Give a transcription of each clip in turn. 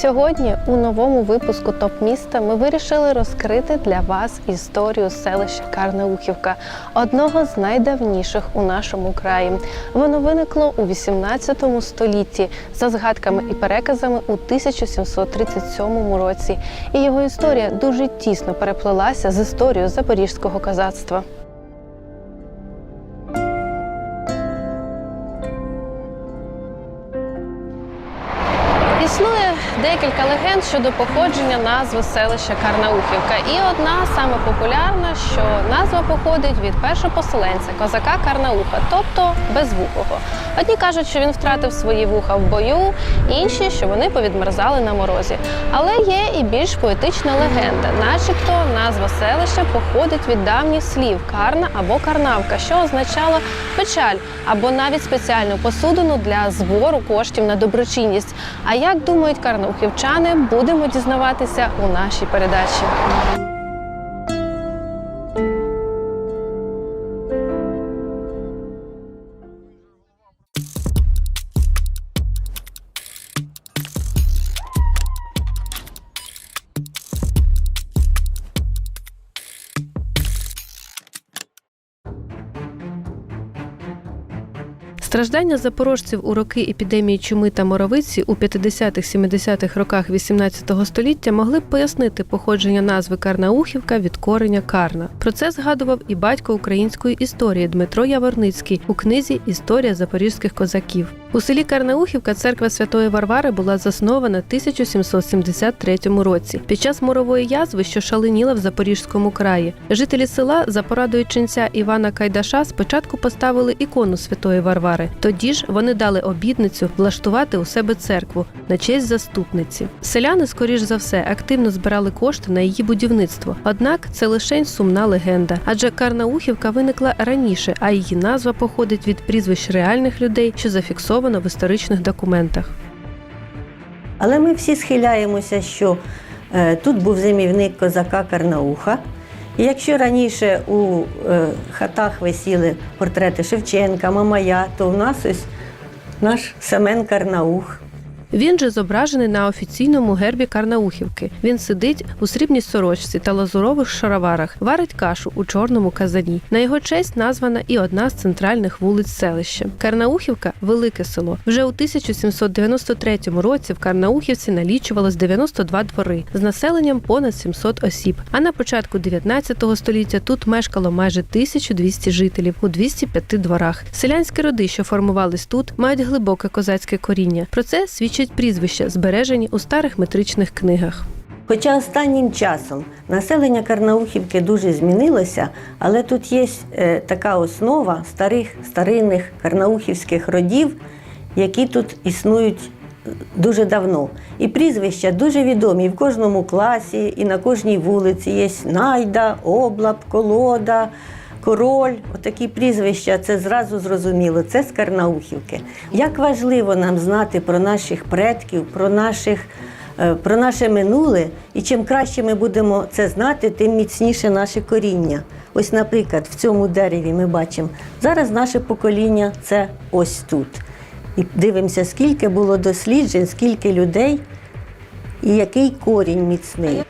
Сьогодні у новому випуску Топ міста ми вирішили розкрити для вас історію селища Карнаухівка, одного з найдавніших у нашому краї. Воно виникло у 18 столітті за згадками і переказами у 1737 році. І його історія дуже тісно переплелася з історією запорізького козацтва. Легенд щодо походження назви селища Карнаухівка. І одна саме популярна, що назва походить від першопоселенця козака Карнауха, тобто безвухого. Одні кажуть, що він втратив свої вуха в бою, інші, що вони повідмерзали на морозі. Але є і більш поетична легенда, начебто назва селища походить від давніх слів карна або карнавка, що означало печаль або навіть спеціальну посудину для збору коштів на доброчинність. А як думають карнаухівчани, будемо дізнаватися у нашій передачі. Страждання запорожців у роки епідемії чуми та моровиці у 50-70-х роках 18 століття могли б пояснити походження назви Карнаухівка від кореня Карна. Про це згадував і батько української історії Дмитро Яворницький у книзі Історія запорізьких козаків. У селі Карнаухівка церква Святої Варвари була заснована 1773 році. Під час морової язви, що шаленіла в Запорізькому краї, жителі села за порадою ченця Івана Кайдаша спочатку поставили ікону Святої Варвари. Тоді ж вони дали обідницю влаштувати у себе церкву на честь заступниці. Селяни, скоріш за все, активно збирали кошти на її будівництво. Однак це лише сумна легенда, адже Карнаухівка виникла раніше, а її назва походить від прізвищ реальних людей, що зафіксовано в історичних документах. Але ми всі схиляємося, що е, тут був зимівник козака Карнауха. І якщо раніше у е, хатах висіли портрети Шевченка, Мамая, то в нас ось наш Семен Карнаух. Він же зображений на офіційному гербі Карнаухівки. Він сидить у срібній сорочці та лазурових шароварах, варить кашу у чорному казані. На його честь названа і одна з центральних вулиць селища. Карнаухівка велике село. Вже у 1793 році в Карнаухівці налічувалось 92 двори з населенням понад 700 осіб. А на початку 19 століття тут мешкало майже 1200 жителів у 205 дворах. Селянські роди, що формувались тут, мають глибоке козацьке коріння. Про це свідчать прізвища, збережені у старих метричних книгах. Хоча останнім часом населення Карнаухівки дуже змінилося, але тут є е, така основа старих старинних карнаухівських родів, які тут існують е, дуже давно. І прізвища дуже відомі в кожному класі, і на кожній вулиці є Найда, Облап, Колода. Король, отакі прізвища, це зразу зрозуміло. Це з Карнаухівки. Як важливо нам знати про наших предків, про наших, е, про наше минуле, і чим краще ми будемо це знати, тим міцніше наше коріння. Ось, наприклад, в цьому дереві ми бачимо, зараз наше покоління це ось тут. І дивимося, скільки було досліджень, скільки людей і який корінь міцний.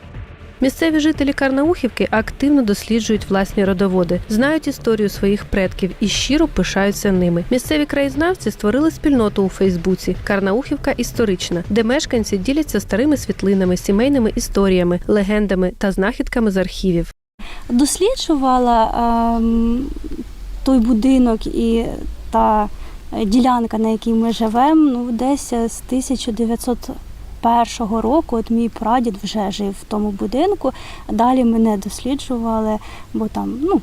Місцеві жителі Карнаухівки активно досліджують власні родоводи, знають історію своїх предків і щиро пишаються ними. Місцеві краєзнавці створили спільноту у Фейсбуці Карнаухівка історична, де мешканці діляться старими світлинами, сімейними історіями, легендами та знахідками з архівів. досліджувала ем, той будинок і та ділянка, на якій ми живемо, ну десь з 1901 року. От мій прадід вже жив в тому будинку. Далі мене досліджували, бо там ну,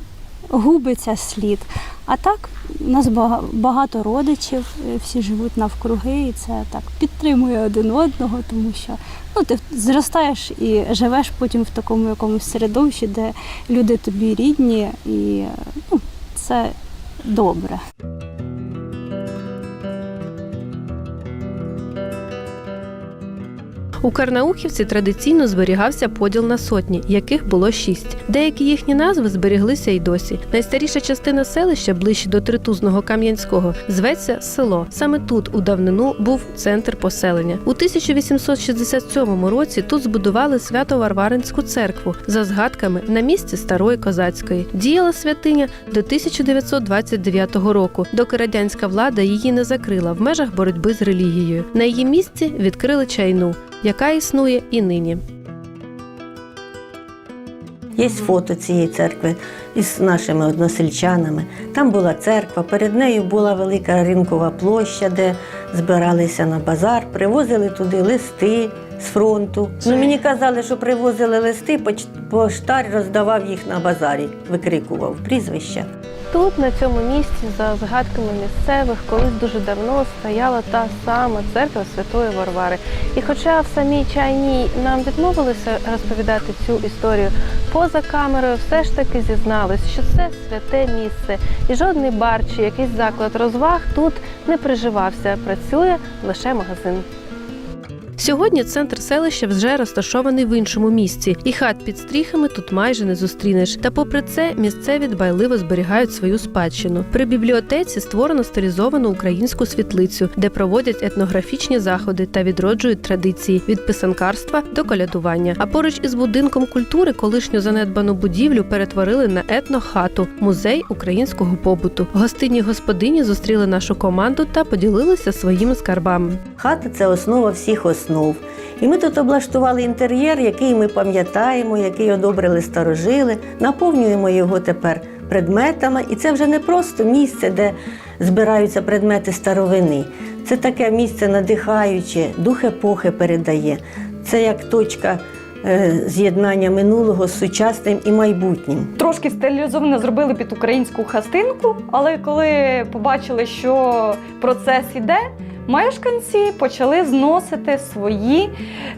губиться слід. А так, у нас багато родичів, е, всі живуть навкруги, і це так підтримує один одного, тому що ну, ти зростаєш і живеш потім в такому якомусь середовищі, де люди тобі рідні, і ну, це добре. У Карнаухівці традиційно зберігався поділ на сотні, яких було шість. Деякі їхні назви зберіглися й досі. Найстаріша частина селища, ближче до Тритузного Кам'янського, зветься село. Саме тут у давнину був центр поселення. У 1867 році тут збудували свято-Варваринську церкву за згадками на місці старої козацької. Діяла святиня до 1929 року, доки радянська влада її не закрила в межах боротьби з релігією. На її місці відкрили чайну, яка існує і нині. Є фото цієї церкви із нашими односельчанами. Там була церква, перед нею була велика ринкова площа, де збиралися на базар, привозили туди листи з фронту. Ну, мені казали, що привозили листи, поштар роздавав їх на базарі, викрикував прізвища. Тут, на цьому місці, за згадками місцевих, колись дуже давно стояла та сама церква Святої Варвари. І хоча в самій чайній нам відмовилися розповідати цю історію, поза камерою все ж таки зізнались, що це святе місце, і жодний бар чи якийсь заклад розваг тут не приживався. Працює лише магазин. Сьогодні центр селища вже розташований в іншому місці, і хат під стріхами тут майже не зустрінеш. Та попри це, місцеві дбайливо зберігають свою спадщину. При бібліотеці створено стилізовану українську світлицю, де проводять етнографічні заходи та відроджують традиції від писанкарства до колядування. А поруч із будинком культури колишню занедбану будівлю перетворили на етнохату музей українського побуту. Гостинні господині зустріли нашу команду та поділилися своїми скарбами. Хата це основа всіх основ. І ми тут облаштували інтер'єр, який ми пам'ятаємо, який одобрили старожили, наповнюємо його тепер предметами. І це вже не просто місце, де збираються предмети старовини. Це таке місце надихаюче, дух епохи передає. Це як точка е, з'єднання минулого з сучасним і майбутнім. Трошки стилізовано зробили під українську хастинку, але коли побачили, що процес іде, мешканці почали зносити свої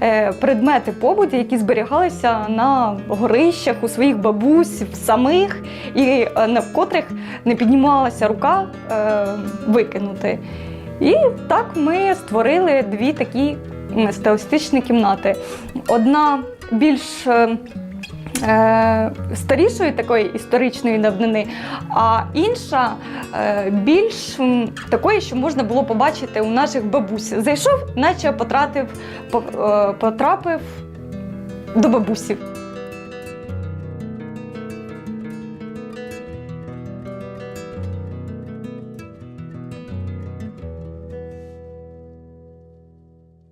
е, предмети побуті, які зберігалися на горищах у своїх бабусь самих, і е, на котрих не піднімалася рука е, викинути. І так ми створили дві такі м, стилістичні кімнати. Одна більш е, старішої такої історичної давнини, а інша е, більш такої, що можна було побачити у наших бабусь. Зайшов, наче потратив, по- е, потрапив до бабусі.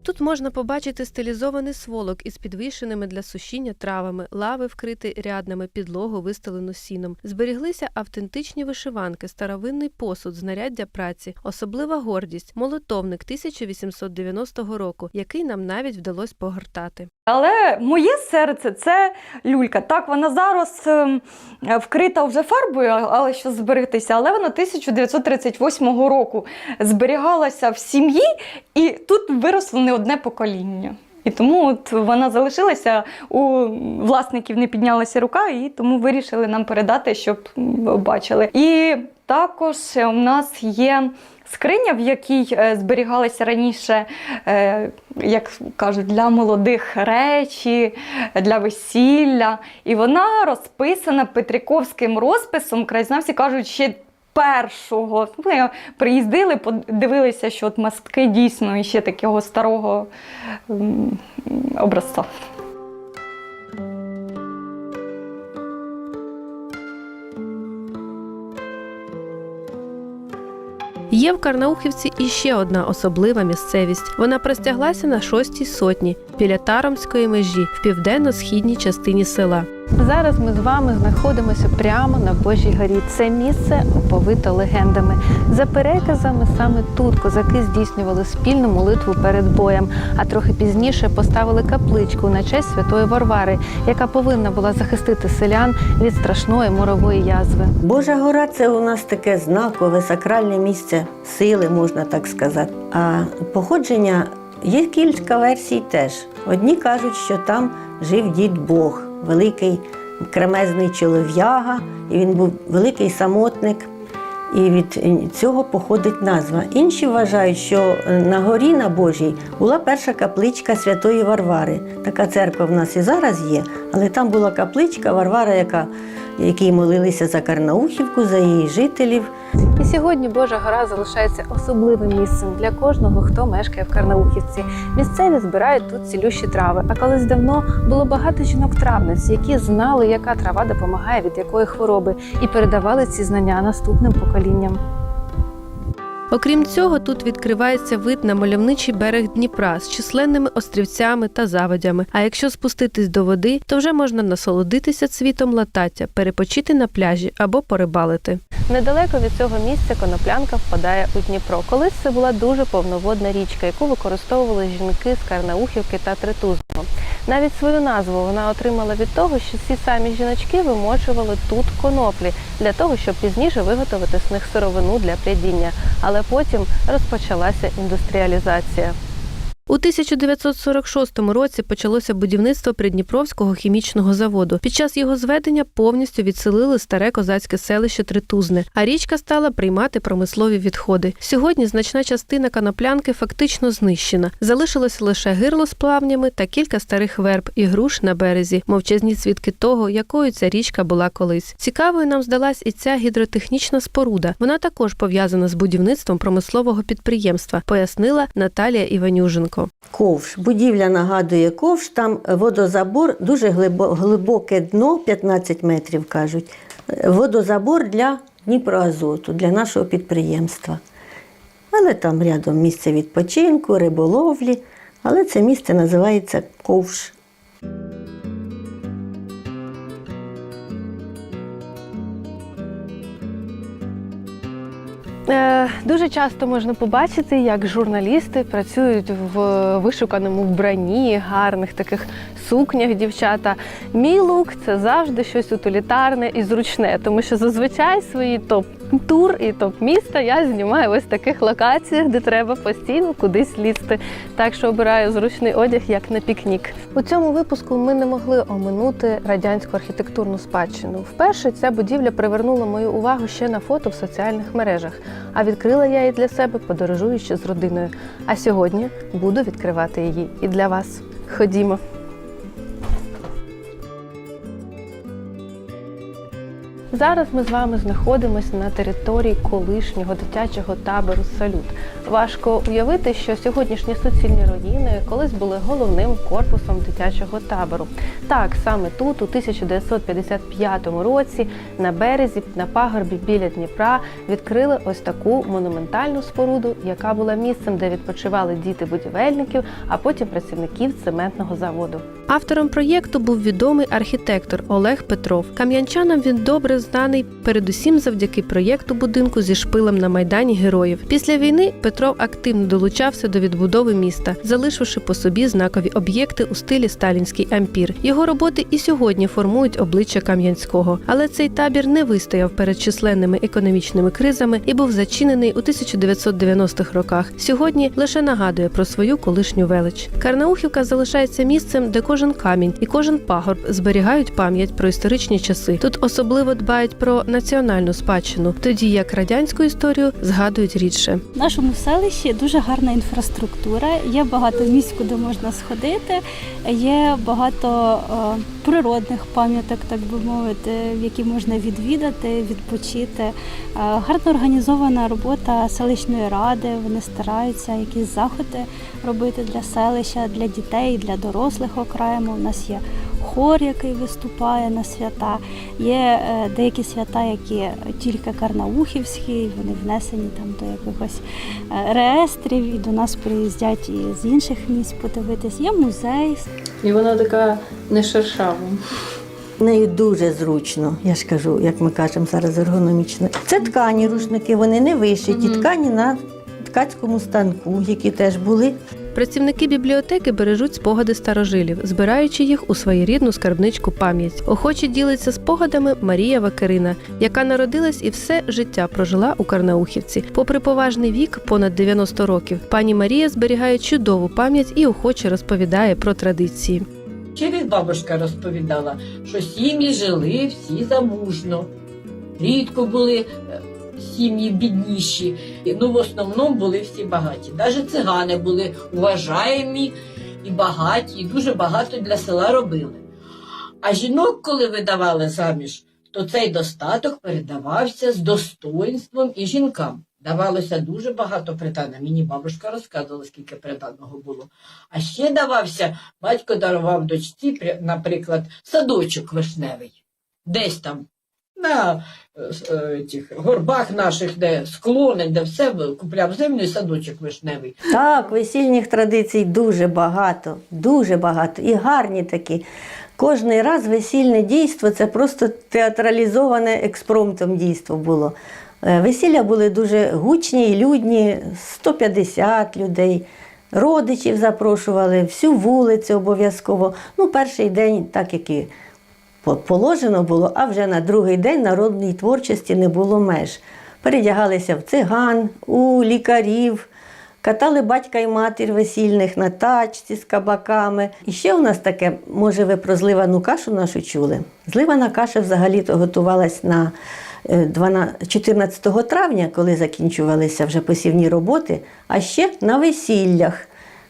Тут можна побачити стилізований сволок із підвішеними для сушіння травами, лави вкриті ряднами, підлогу вистелену сіном. Зберіглися автентичні вишиванки, старовинний посуд, знаряддя праці, особлива гордість, молотовник 1890 року, який нам навіть вдалося погортати. Але моє серце це люлька. Так, вона зараз ем, е, вкрита вже фарбою, але що зберегтися. Але вона 1938 року зберігалася в сім'ї, і тут виросло не одне покоління. І тому от вона залишилася, у власників не піднялася рука, і тому вирішили нам передати, щоб бачили. І також у нас є скриня, в якій е, зберігалися раніше, е, як кажуть, для молодих речі, для весілля. І вона розписана петріковським розписом. Краєзнавці кажуть, ще першого. Ми приїздили, подивилися, що от мастки дійсно ще такого старого образця. Є в Карнаухівці іще одна особлива місцевість. Вона простяглася на шостій сотні біля Таромської межі в південно-східній частині села. Зараз ми з вами знаходимося прямо на Божій горі. Це місце оповите легендами. За переказами, саме тут козаки здійснювали спільну молитву перед боєм, а трохи пізніше поставили капличку на честь святої Варвари, яка повинна була захистити селян від страшної морової язви. Божа гора це у нас таке знакове, сакральне місце сили, можна так сказати. А походження є кілька версій теж. Одні кажуть, що там жив дід Бог, великий кремезний чолов'яга, і він був великий самотник. І від цього походить назва. Інші вважають, що на горі на Божій була перша капличка Святої Варвари. Така церква в нас і зараз є, але там була капличка Варвара, яка, якій молилися за Карнаухівку, за її жителів. І сьогодні Божа гора залишається особливим місцем для кожного, хто мешкає в Карнаухівці. Місцеві збирають тут цілющі трави. А колись давно було багато жінок-травниць, які знали, яка трава допомагає від якої хвороби, і передавали ці знання наступним поколінням. Окрім цього, тут відкривається вид на мальовничий берег Дніпра з численними острівцями та заводями. А якщо спуститись до води, то вже можна насолодитися цвітом латаття, перепочити на пляжі або порибалити. Недалеко від цього місця коноплянка впадає у Дніпро. Колись це була дуже повноводна річка, яку використовували жінки з Карнаухівки та Тритузного. Навіть свою назву вона отримала від того, що ці самі жіночки вимочували тут коноплі для того, щоб пізніше виготовити з них сировину для прядіння. Але потім розпочалася індустріалізація. У 1946 році почалося будівництво Придніпровського хімічного заводу. Під час його зведення повністю відселили старе козацьке селище Тритузне, а річка стала приймати промислові відходи. Сьогодні значна частина канаплянки фактично знищена. Залишилося лише гирло з плавнями та кілька старих верб і груш на березі, мовчазні свідки того, якою ця річка була колись. Цікавою нам здалась і ця гідротехнічна споруда. Вона також пов'язана з будівництвом промислового підприємства, пояснила Наталія Іванюженко. Ковш. Будівля нагадує ковш, там водозабор, дуже глибоке дно, 15 метрів кажуть. Водозабор для Дніпроазоту, для нашого підприємства. Але там рядом місце відпочинку, риболовлі. Але це місце називається ковш. Дуже часто можна побачити, як журналісти працюють в вишуканому вбранні, гарних таких сукнях дівчата. Мій лук це завжди щось утилітарне і зручне, тому що зазвичай свої топ-тур і топ-міста я знімаю ось в таких локаціях, де треба постійно кудись лізти. Так що обираю зручний одяг як на пікнік. У цьому випуску ми не могли оминути радянську архітектурну спадщину. Вперше ця будівля привернула мою увагу ще на фото в соціальних мережах, а відкрила я її для себе, подорожуючи з родиною. А сьогодні буду відкривати її і для вас. Ходімо. Зараз ми з вами знаходимося на території колишнього дитячого табору Салют. Важко уявити, що сьогоднішні суцільні руїни колись були головним корпусом дитячого табору. Так, саме тут, у 1955 році, на березі, на пагорбі біля Дніпра, відкрили ось таку монументальну споруду, яка була місцем, де відпочивали діти будівельників, а потім працівників цементного заводу. Автором проєкту був відомий архітектор Олег Петров. Кам'янчанам він добре знаний передусім завдяки проєкту будинку зі шпилем на майдані героїв. Після війни Петров активно долучався до відбудови міста, залишивши по собі знакові об'єкти у стилі сталінський ампір. Його роботи і сьогодні формують обличчя Кам'янського. Але цей табір не вистояв перед численними економічними кризами і був зачинений у 1990-х роках. Сьогодні лише нагадує про свою колишню велич. Карнаухівка залишається місцем, де кожен камінь і кожен пагорб зберігають пам'ять про історичні часи. Тут особливо дбають про національну спадщину, тоді як радянську історію згадують рідше. В нашому селищі дуже гарна інфраструктура, є багато місць, куди можна сходити, є багато е, природних пам'яток, так би мовити, які можна відвідати, відпочити. Е, гарно організована робота селищної ради. Вони стараються якісь заходи робити для селища, для дітей, для дорослих окремо. У нас є хор, який виступає на свята. Є е, деякі свята, які тільки карнаухівські, вони внесені там до якихось е, реєстрів, і до нас приїздять і з інших місць подивитись. Є музей. І вона така не шершава. Нею дуже зручно, я ж кажу, як ми кажемо зараз ергономічно. Це ткані рушники, вони не вишиті, ткані на ткацькому станку, які теж були. Працівники бібліотеки бережуть спогади старожилів, збираючи їх у своєрідну скарбничку пам'ять. Охоче ділиться спогадами Марія Вакерина, яка народилась і все життя прожила у Карнаухівці. Попри поважний вік, понад 90 років, пані Марія зберігає чудову пам'ять і охоче розповідає про традиції. Через бабушка розповідала, що сім'ї жили всі замужно. Рідко були е, сім'ї бідніші. Ну, в основному були всі багаті. Навіть цигани були уважаємі і багаті, і дуже багато для села робили. А жінок, коли видавали заміж, то цей достаток передавався з достоинством і жінкам. Давалося дуже багато придана. Мені бабушка розказувала, скільки приданого було. А ще давався, батько дарував дочці, наприклад, садочок вишневий. Десь там, на е, е, тих горбах наших, де склони, де все купляв і садочок вишневий. Так, весільних традицій дуже багато, дуже багато. І гарні такі. Кожний раз весільне дійство це просто театралізоване експромтом дійство було. Е, Весілля були дуже гучні і людні, 150 людей. Родичів запрошували, всю вулицю обов'язково. Ну, перший день, так як і положено було, а вже на другий день народній творчості не було меж. Передягалися в циган, у лікарів, катали батька і матір весільних на тачці з кабаками. І ще у нас таке, може, ви про зливану кашу нашу чули. Зливана каша взагалі-то готувалась на е, 12 14 травня, коли закінчувалися вже посівні роботи, а ще на весіллях.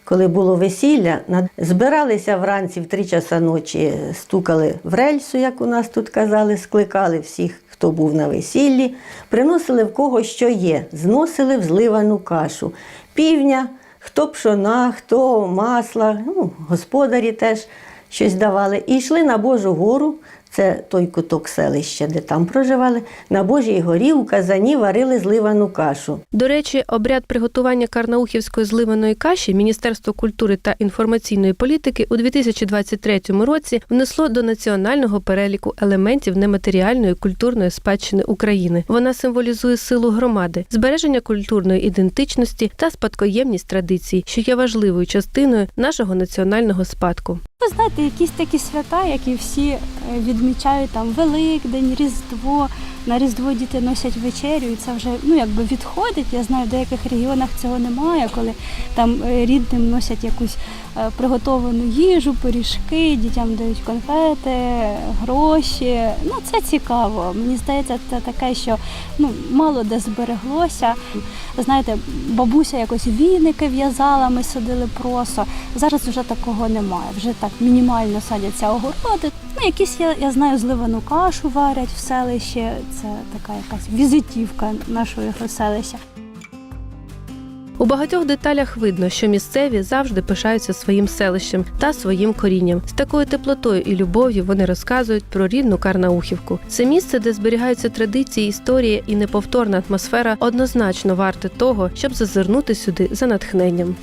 Коли було весілля, збиралися вранці в три часа ночі, стукали в рельсу, як у нас тут казали, скликали всіх, хто був на весіллі, приносили в кого що є, зносили в зливану кашу. Півня, хто пшона, хто масла, ну, господарі теж щось давали. І йшли на Божу гору, це той куток селища, де там проживали. На Божій горі у казані варили зливану кашу. До речі, обряд приготування карнаухівської зливаної каші Міністерство культури та інформаційної політики у 2023 році внесло до національного переліку елементів нематеріальної культурної спадщини України. Вона символізує силу громади, збереження культурної ідентичності та спадкоємність традицій, що є важливою частиною нашого національного спадку. Ви знаєте, якісь такі свята, які всі е, відмічають там Великдень, Різдво. На Різдво діти носять вечерю, і це вже ну якби відходить. Я знаю, в деяких регіонах цього немає, коли там е, рідним носять якусь приготовану їжу, пиріжки, дітям дають конфети, гроші. Ну це цікаво. Мені здається, це таке, що ну мало де збереглося. Знаєте, бабуся якось віники в'язала, ми садили просо. Зараз вже такого немає. Вже так мінімально садяться огороди. Ну, якісь я, я знаю, зливану кашу варять в селищі. Це така якась візитівка нашого селища. У багатьох деталях видно, що місцеві завжди пишаються своїм селищем та своїм корінням. З такою теплотою і любов'ю вони розказують про рідну Карнаухівку. Це місце, де зберігаються традиції, історія і неповторна атмосфера, однозначно варте того, щоб зазирнути сюди за натхненням.